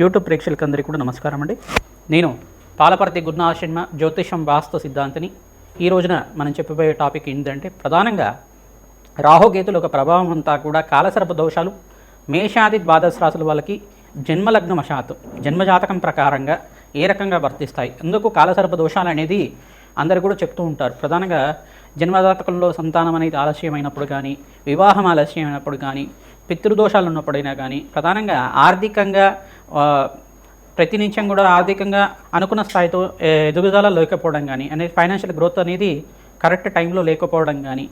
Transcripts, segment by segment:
YouTube ప్రేక్షకులందరికీ కూడా నమస్కారం అండి. నేను పాలపర్తి గురునాశర్మ జ్యోతిషం వాస్తు సిద్ధాంతిని. ఈ రోజున మనం చెప్పబోయే టాపిక్ ఏంటంటే ప్రధానంగా రాహుకేతుల ఒక ప్రభావం అంతా కూడా కాలసర్ప దోషాలు మేషాది ద్వాదశ రాశుల వాళ్ళకి జన్మలగ్న వశాత్తు జన్మజాతకం ప్రకారంగా ఏ రకంగా వర్తిస్తాయి. అందుకు కాలసర్ప దోషాలు అనేది అందరు కూడా చెప్తూ ఉంటారు. ప్రధానంగా జన్మజాతకంలో సంతానం అనేది ఆలస్యమైనప్పుడు కానీ వివాహం ఆలస్యమైనప్పుడు కానీ పితృదోషాలు ఉన్నప్పుడైనా కానీ ప్రధానంగా ఆర్థికంగా ప్రతి నిమిషం కూడా ఆర్థికంగా అనుకున్న స్థాయితో ఎదుగుదల లేకపోవడం కానీ అనేది ఫైనాన్షియల్ గ్రోత్ అనేది కరెక్ట్ టైంలో లేకపోవడం కానీ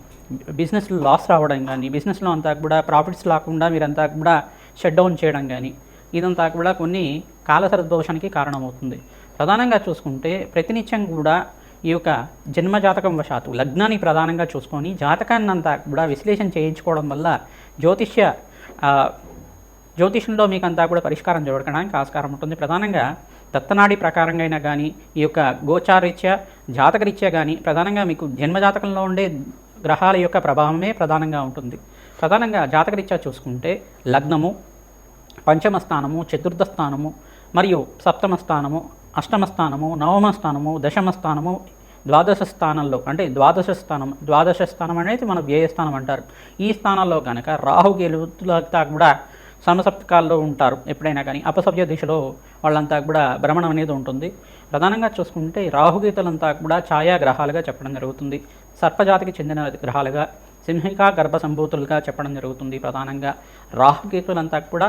బిజినెస్లో లాస్ రావడం కానీ బిజినెస్లో అంతా కూడా ప్రాఫిట్స్ రాకుండా మీరంతా కూడా షట్ డౌన్ చేయడం కానీ ఇదంతా కూడా కొన్ని కాలసర దోషానికి కారణమవుతుంది. ప్రధానంగా చూసుకుంటే ప్రతినిత్యం కూడా ఈ యొక్క జన్మజాతకం వశాత్తు లగ్నాన్ని ప్రధానంగా చూసుకొని జాతకాన్ని అంతా కూడా విశ్లేషణ చేయించుకోవడం వల్ల జ్యోతిష్య జ్యోతిషంలో మీకు అంతా కూడా పరిష్కారం జరగడానికి ఆస్కారం ఉంటుంది. ప్రధానంగా దత్తనాడి ప్రకారంగా అయినా కానీ ఈ యొక్క గోచారీత్యా జాతకరీత్యా కానీ ప్రధానంగా మీకు జన్మజాతకంలో ఉండే గ్రహాల యొక్క ప్రభావమే ప్రధానంగా ఉంటుంది. ప్రధానంగా జాతకరీత్యా చూసుకుంటే లగ్నము పంచమ స్థానము చతుర్థ స్థానము మరియు సప్తమ స్థానము అష్టమ స్థానము నవమ స్థానము దశమ స్థానము ద్వాదశ స్థానంలో అంటే ద్వాదశ స్థానం ద్వాదశ స్థానం అనేది మన వ్యయ స్థానం అంటారు. ఈ స్థానంలో కనుక రాహుకేలుతులంతా కూడా సమసప్తకాల్లో ఉంటారు ఎప్పుడైనా కానీ. అపసవ్య దిశలో వాళ్ళంతా కూడా భ్రమణం అనేది ఉంటుంది. ప్రధానంగా చూసుకుంటే రాహుగీతలంతా కూడా ఛాయా గ్రహాలుగా చెప్పడం జరుగుతుంది. సర్పజాతికి చెందిన గ్రహాలుగా సింహికా గర్భ సంభూతులుగా చెప్పడం జరుగుతుంది ప్రధానంగా. రాహుకేతులంతా కూడా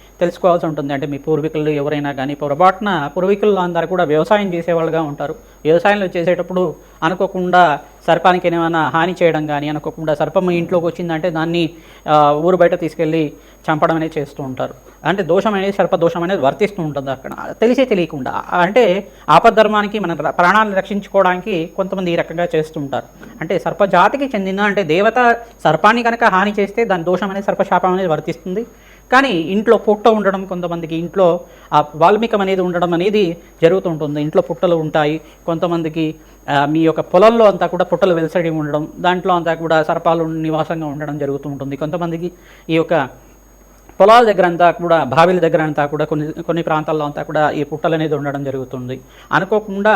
తెలుసుకోవాల్సి ఉంటుంది. అంటే మీ పూర్వీకులు ఎవరైనా కానీ పొరపాటున పూర్వీకులు అందరూ కూడా వ్యవసాయం చేసేవాళ్ళుగా ఉంటారు. వ్యవసాయంలో చేసేటప్పుడు అనుకోకుండా సర్పానికి ఏమైనా హాని చేయడం కానీ అనుకోకుండా సర్పం ఇంట్లోకి వచ్చిందంటే దాన్ని ఊరు బయట తీసుకెళ్ళి చంపడం అనేది చేస్తూ ఉంటారు. అంటే దోషం అనేది సర్ప దోషం అనేది వర్తిస్తూ ఉంటుంది అక్కడ. తెలిసే తెలియకుండా. అంటే ఆపద్ధర్మానికి మన ప్రాణాలను రక్షించుకోవడానికి కొంతమంది ఈ రకంగా చేస్తూ ఉంటారు. అంటే సర్పజాతికి చెందిన అంటే దేవత సర్పాన్ని కనుక హాని చేస్తే దాని దోషం అనేది సర్పశాపం అనేది వర్తిస్తుంది. కానీ ఇంట్లో పుట్ట ఉండడం కొంతమందికి ఇంట్లో ఆ వాల్మీకం అనేది ఉండడం అనేది జరుగుతూ ఉంటుంది ఇంట్లో పుట్టలు ఉంటాయి. కొంతమందికి మీ యొక్క పొలంలో అంతా కూడా పుట్టలు వెలసడి ఉండడం దాంట్లో అంతా కూడా సర్పాలు నివాసంగా ఉండడం జరుగుతూ ఉంటుంది కొంతమందికి ఈ యొక్క పొలాల దగ్గర అంతా కూడా బావిల దగ్గర అంతా కూడా కొన్ని కొన్ని ప్రాంతాల్లో అంతా కూడా ఈ పుట్టలు అనేది ఉండడం జరుగుతుంది. అనుకోకుండా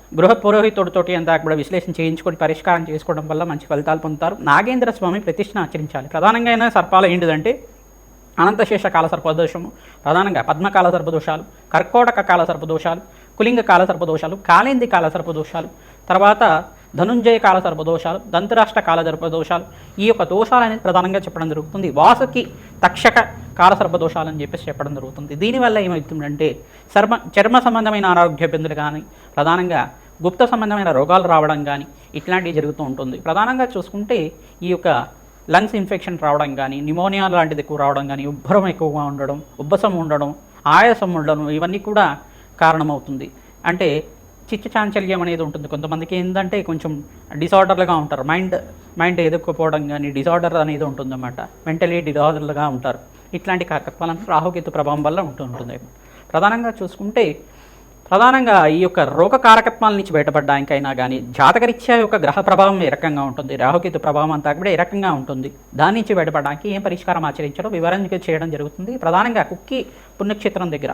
గృహ పురోహితుడితోటి అంతా కూడా విశ్లేషణ చేయించుకొని పరిష్కారం చేసుకోవడం వల్ల మంచి ఫలితాలు పొందుతారు. నాగేంద్ర స్వామి ప్రతిష్ఠ ఆచరించాలి. ప్రధానంగా అయినా సర్పాలు ఏంటిదంటే అనంతశేష కాల సర్పదోషము ప్రధానంగా పద్మకాల సర్పదోషాలు కర్కోటక కాల సర్పదోషాలు కులింగ కాల సర్పదోషాలు కాలేంది కాల సర్పదోషాలు తర్వాత ధనుంజయ కాల సర్పదోషాలు దంతరాష్ట్ర కాల సర్పదోషాలు ఈ యొక్క దోషాలు అనేది ప్రధానంగా చెప్పడం జరుగుతుంది. వాసుకి తక్షక కాల సర్పదోషాలు అని చెప్పేసి చెప్పడం జరుగుతుంది. దీనివల్ల ఏమవుతుందంటే చర్మ చర్మ సంబంధమైన ఆరోగ్య ఇబ్బందులు కానీ ప్రధానంగా గుప్త సంబంధమైన రోగాలు రావడం కానీ ఇట్లాంటివి జరుగుతూ ఉంటుంది. ప్రధానంగా చూసుకుంటే ఈ యొక్క లంగ్స్ ఇన్ఫెక్షన్ రావడం కానీ నిమోనియా లాంటిది ఎక్కువ రావడం కానీ ఉబ్బరం ఎక్కువగా ఉండడం ఉబ్బసం ఉండడం ఆయాసం ఉండడం ఇవన్నీ కూడా కారణమవుతుంది. అంటే చిత్త చాంచల్యం అనేది ఉంటుంది. కొంతమందికి ఏంటంటే కొంచెం డిసార్డర్లుగా ఉంటారు. మైండ్ మైండ్ ఎదుర్కోపోవడం కానీ డిసార్డర్ అనేది ఉంటుందన్నమాట. మెంటలీ డిసార్డర్లుగా ఉంటారు. ఇట్లాంటి కారకత్వాలను రాహుకేతు ప్రభావం వల్ల ఉంటూ ఉంటుంది ప్రధానంగా చూసుకుంటే ప్రధానంగా ఈ యొక్క రోగ కారకత్వాల నుంచి బయటపడడానికైనా కానీ జాతకరీత్యా యొక్క గ్రహ ప్రభావం ఏ రకంగా ఉంటుంది రాహుకేతు ప్రభావం అంతా కూడా ఏ రకంగా ఉంటుంది దాని నుంచి బయటపడడానికి ఏం పరిష్కారం ఆచరించడం వివరణ చేయడం జరుగుతుంది. ప్రధానంగా కుక్కి పుణ్యక్షేత్రం దగ్గర.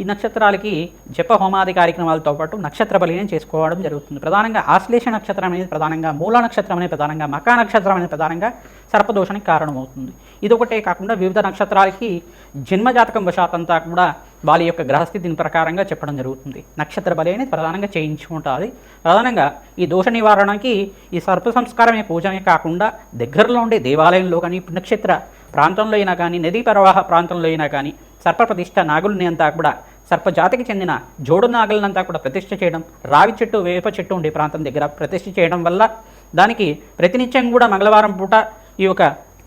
ఈ నక్షత్రాలకి జప హోమాది కార్యక్రమాలతో పాటు నక్షత్ర బలిని చేసుకోవడం జరుగుతుంది. ప్రధానంగా ఆశ్లేష నక్షత్రం అనేది ప్రధానంగా మూల నక్షత్రం అనేది ప్రధానంగా మకా నక్షత్రం అనేది ప్రధానంగా సర్పదోషానికి కారణమవుతుంది. ఇది ఒకటే కాకుండా వివిధ నక్షత్రాలకి జన్మజాతకం వశాతంతా కూడా వాళ్ళ యొక్క గ్రహస్థితిని ప్రకారంగా చెప్పడం జరుగుతుంది. నక్షత్ర బలి అనేది ప్రధానంగా చేయించుకుంటుంది. ప్రధానంగా ఈ దోష నివారణకి ఈ సర్ప సంస్కారమే పూజమే కాకుండా దగ్గరలో ఉండే దేవాలయంలో కానీ పుణ్యక్షేత్ర ప్రాంతంలో అయినా కానీ నదీ ప్రవాహ ప్రాంతంలో అయినా కానీ సర్ప ప్రతిష్ట నాగుల్ని అంతా కూడా సర్పజాతికి చెందిన జోడు నాగలనంతా కూడా ప్రతిష్ఠ చేయడం రావి చెట్టు వేప చెట్టు ఉండే ప్రాంతం దగ్గర ప్రతిష్ఠ చేయడం వల్ల దానికి ప్రతినిత్యం కూడా మంగళవారం పూట ఈ యొక్క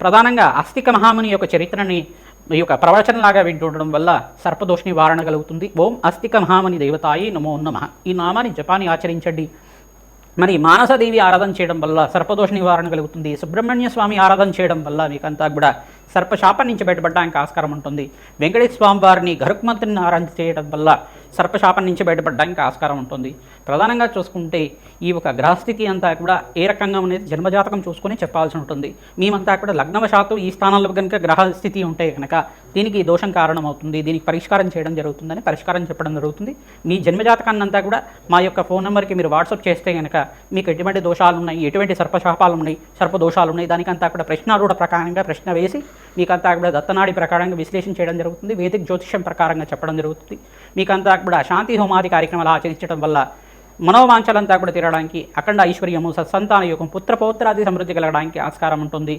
ప్రధానంగా అస్తిక మహాముని యొక్క చరిత్రని ఈ యొక్క ప్రవచనలాగా వింటుండడం వల్ల సర్పదోష నివారణ కలుగుతుంది. ఓం అస్థిక మహాముని దేవతాయి నమో నమ. ఈ నామాన్ని జపాన్ని ఆచరించండి. మరి మానసదేవి ఆరాధన చేయడం వల్ల సర్పదోష నివారణ కలుగుతుంది. సుబ్రహ్మణ్య స్వామి ఆరాధన చేయడం వల్ల మీకంతా కూడా సర్పశాపం నుంచి బయటపడడానికి ఆస్కారం ఉంటుంది. వెంకటేశ్వర స్వామి వారిని గరుక్మంత్రిని ఆరాధన చేయడం వల్ల సర్పశాపం నుంచి బయటపడడానికి ఆస్కారం ఉంటుంది. ప్రధానంగా చూసుకుంటే ఈ ఒక గ్రహస్థితి అంతా కూడా ఏ రకంగా అనేది జన్మజాతకం చూసుకొని చెప్పాల్సి ఉంటుంది. మేమంతా కూడా లగ్నవశాత్తు ఈ స్థానంలో కనుక గ్రహస్థితి ఉంటే కనుక దీనికి దోషం కారణం అవుతుంది దీనికి పరిష్కారం చేయడం జరుగుతుందని పరిష్కారం చెప్పడం జరుగుతుంది. మీ జన్మజాతకాన్ని అంతా కూడా మా యొక్క ఫోన్ నెంబర్కి మీరు వాట్సాప్ చేస్తే కనుక మీకు ఎటువంటి దోషాలు ఉన్నాయి ఎటువంటి సర్పశాపాలు ఉన్నాయి సర్ప దోషాలు ఉన్నాయి దానికంతా కూడా ప్రశ్నారూఢ ప్రకారంగా ప్రశ్న వేసి మీకంతా కూడా దత్తనాడి ప్రకారంగా విశ్లేషణ చేయడం జరుగుతుంది. వేదిక జ్యోతిష్యం ప్రకారంగా చెప్పడం జరుగుతుంది. మీకంతా కూడా శాంతి హోమాది కార్యక్రమాలు ఆచరించడం వల్ల మనోవాంఛలంతా కూడా తీరడానికి అఖండ ఐశ్వర్యము సత్సంతాన యోగం పుత్ర పౌత్రాది సమృద్ధి కలగడానికి ఆస్కారం ఉంటుంది.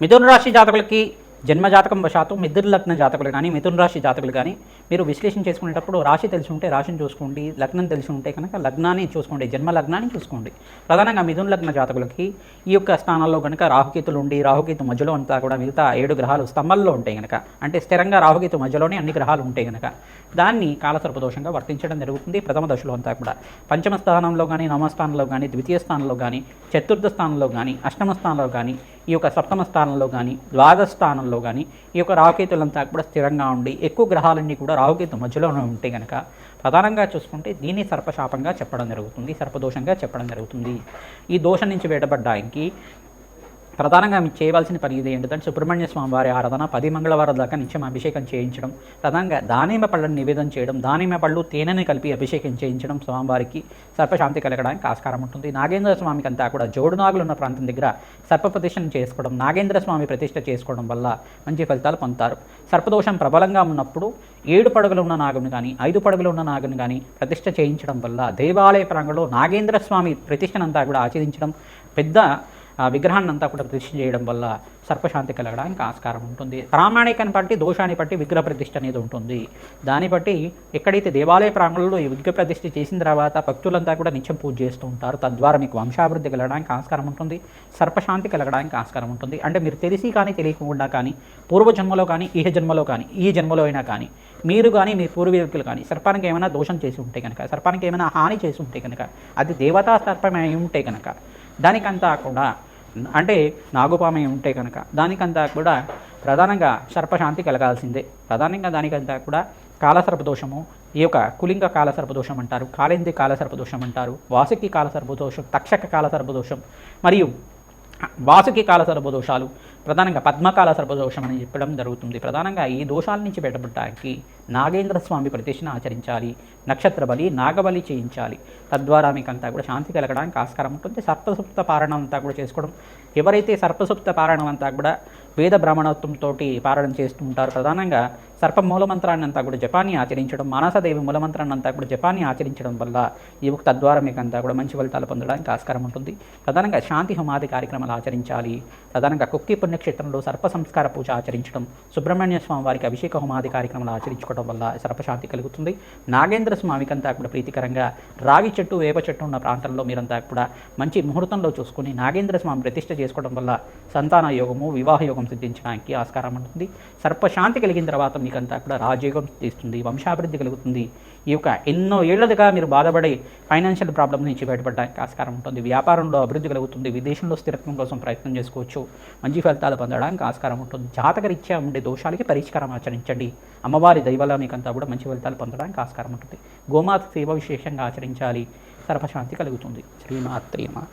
మిథున రాశి జాతకులకి జన్మజాతకం వశాతం మిథున లగ్న జాతకులు కానీ మిథున రాశి జాతకులు కానీ మీరు విశ్లేషణ చేసుకునేటప్పుడు రాశి తెలిసి ఉంటే రాశిని చూసుకోండి లగ్నం తెలిసి ఉంటే కనుక లగ్నాన్ని చూసుకోండి జన్మ లగ్నాన్ని చూసుకోండి. ప్రధానంగా మిథున లగ్న జాతకులకి ఈ యొక్క స్థానాల్లో కనుక రాహుకేతులు ఉండి రాహుకేతు మధ్యలో అంతా కూడా మిగతా ఏడు గ్రహాలు స్తంభంలో ఉంటాయి కనుక. అంటే స్థిరంగా రాహుకేతు మధ్యలోనే అన్ని గ్రహాలు ఉంటాయి కనుక. దాన్ని కాలసర్పదోషంగా వర్తించడం జరుగుతుంది ప్రథమ దశలో అంతా కూడా. పంచమ స్థానంలో కానీ నవమ స్థానంలో కానీ ద్వితీయ స్థానంలో కానీ చతుర్థ స్థానంలో కానీ అష్టమ స్థానంలో కానీ ఈ యొక్క సప్తమ స్థానంలో కానీ ద్వాదశ స్థానంలో కానీ ఈ యొక్క రాహుకేతులంతా కూడా స్థిరంగా ఉండి ఎక్కువ గ్రహాలన్నీ కూడా రాహుకేతు మధ్యలోనే ఉంటే కనుక ప్రధానంగా చూసుకుంటే దీన్ని సర్పశాపంగా చెప్పడం జరుగుతుంది సర్పదోషంగా చెప్పడం జరుగుతుంది. ఈ దోషం నుంచి బయటపడడానికి ప్రధానంగా మీకు చేయవలసిన పని ఇది. ఏంటంటే సుబ్రహ్మణ్య స్వామి వారి ఆరాధన పది మంగళవారం దాకా నిత్యం అభిషేకం చేయించడం ప్రధానంగా దానిమ్మ పళ్ళను నివేదన చేయడం దానిమ్మ పళ్ళు తేనెని కలిపి అభిషేకం చేయించడం స్వామివారికి సర్పశాంతి కలగడానికి ఆస్కారం ఉంటుంది. నాగేంద్ర స్వామికి అంతా కూడా జోడు నాగులు ఉన్న ప్రాంతం దగ్గర సర్ప ప్రతిష్టను చేసుకోవడం నాగేంద్ర స్వామి ప్రతిష్ట చేసుకోవడం వల్ల మంచి ఫలితాలు పొందుతారు. సర్పదోషం ప్రబలంగా ఉన్నప్పుడు ఏడు పడుగులు ఉన్న నాగుని కానీ ఐదు పడుగులు ఉన్న నాగుని కానీ ప్రతిష్ట చేయించడం వల్ల దేవాలయ ప్రాంగంలో నాగేంద్ర స్వామి ప్రతిష్టనంతా కూడా ఆచరించడం పెద్ద ఆ విగ్రహాన్ని అంతా కూడా ప్రతిష్ఠ చేయడం వల్ల సర్పశాంతి కలగడానికి ఆస్కారం ఉంటుంది. ప్రామాణికని బట్టి దోషాన్ని బట్టి విగ్రహ ప్రతిష్ఠ అనేది ఉంటుంది. దాన్ని బట్టి ఎక్కడైతే దేవాలయ ప్రాంగణంలో ఈ విగ్రహ ప్రతిష్ఠ చేసిన తర్వాత భక్తులంతా కూడా నిత్యం పూజ చేస్తూ ఉంటారు. తద్వారా మీకు వంశాభివృద్ధి కలగడానికి ఆస్కారం ఉంటుంది. సర్పశాంతి కలగడానికి ఆస్కారం ఉంటుంది. అంటే మీరు తెలిసి కానీ తెలియకుండా కానీ పూర్వజన్మలో కానీ ఈ జన్మలో కానీ ఈ జన్మలో అయినా కానీ మీరు కానీ మీ పూర్వీకులు కానీ సర్పానికి ఏమైనా దోషం చేసి ఉంటే కనుక సర్పానికి ఏమైనా హాని చేసి ఉంటే కనుక అది దేవతా సర్పమై ఉంటే కనుక దానికంతా కూడా అంటే నాగుపామై ఉంటే కనుక దానికంతా కూడా ప్రధానంగా సర్పశాంతి కలగాల్సిందే. ప్రధానంగా దానికంతా కూడా కాలసర్పదోషము ఈ యొక్క కులింగ కాలసర్పదోషం అంటారు కాళేంది కాలసర్పదోషం అంటారు వాసుకి కాలసర్పదోషం తక్షక కాలసర్పదోషం మరియు వాసుకి కాల సర్పదోషాలు ప్రధానంగా పద్మకాల సర్పదోషం అని చెప్పడం జరుగుతుంది. ప్రధానంగా ఈ దోషాల నుంచి బయటపడటానికి నాగేంద్ర స్వామి ప్రతిష్ఠను ఆచరించాలి నక్షత్ర బలి నాగబలి చేయించాలి. తద్వారా మీకు అంతా కూడా శాంతి కలగడానికి ఆస్కారం ఉంటుంది. సర్పసుప్త పారణం అంతా కూడా చేసుకోవడం ఎవరైతే సర్పసుప్త పారణం అంతా కూడా వేద బ్రాహ్మణత్వంతో పారణం చేస్తూ ఉంటారు ప్రధానంగా సర్ప మూలమంత్రాన్ని అంతా కూడా జపాన్ని ఆచరించడం మానసదేవి మూలమంత్రాన్ని అంతా కూడా జపాన్ని ఆచరించడం వల్ల ఈ యొక్క తద్వారా మీకు అంతా కూడా మంచి ఫలితాలు పొందడానికి ఆస్కారం ఉంటుంది. ప్రధానంగా శాంతి హోమాది కార్యక్రమాలు ఆచరించాలి. ప్రధానంగా కుక్కి పుణ్యక్షేత్రంలో సర్ప సంస్కార పూజ ఆచరించడం సుబ్రహ్మణ్య స్వామి వారికి అభిషేక హోమాది కార్యక్రమాలు ఆచరించుకోవడం వల్ల సర్పశాంతి కలుగుతుంది. నాగేంద్ర స్వామికి అంతా కూడా ప్రీతికరంగా రాగి చెట్టు వేప చెట్టు ఉన్న ప్రాంతంలో మీరంతా కూడా మంచి ముహూర్తంలో చూసుకుని నాగేంద్ర స్వామి ప్రతిష్ఠ చేసుకోవడం వల్ల సంతాన యోగము వివాహ యోగం సిద్ధించడానికి ఆస్కారం ఉంటుంది. సర్పశాంతి కలిగిన తర్వాత మీకంతా కూడా రాజయోగం తీస్తుంది వంశాభివృద్ధి కలుగుతుంది. ఈ యొక్క ఎన్నో ఏళ్ళదిగా మీరు బాధపడే ఫైనాన్షియల్ ప్రాబ్లమ్ నుంచి బయటపడడానికి ఆస్కారం ఉంటుంది. వ్యాపారంలో అభివృద్ధి కలుగుతుంది. విదేశంలో స్థిరత్వం కోసం ప్రయత్నం చేసుకోవచ్చు. మంచి ఫలితాలు పొందడానికి ఆస్కారం ఉంటుంది. జాతకరీత్యా ఉండే దోషాలకి పరిష్కారం ఆచరించండి. అమ్మవారి దైవలా మీకంతా కూడా మంచి ఫలితాలు పొందడానికి ఆస్కారం ఉంటుంది. గోమాత సేవ విశేషంగా ఆచరించాలి. సర్వశాంతి కలుగుతుంది. శ్రీమాత్రేమ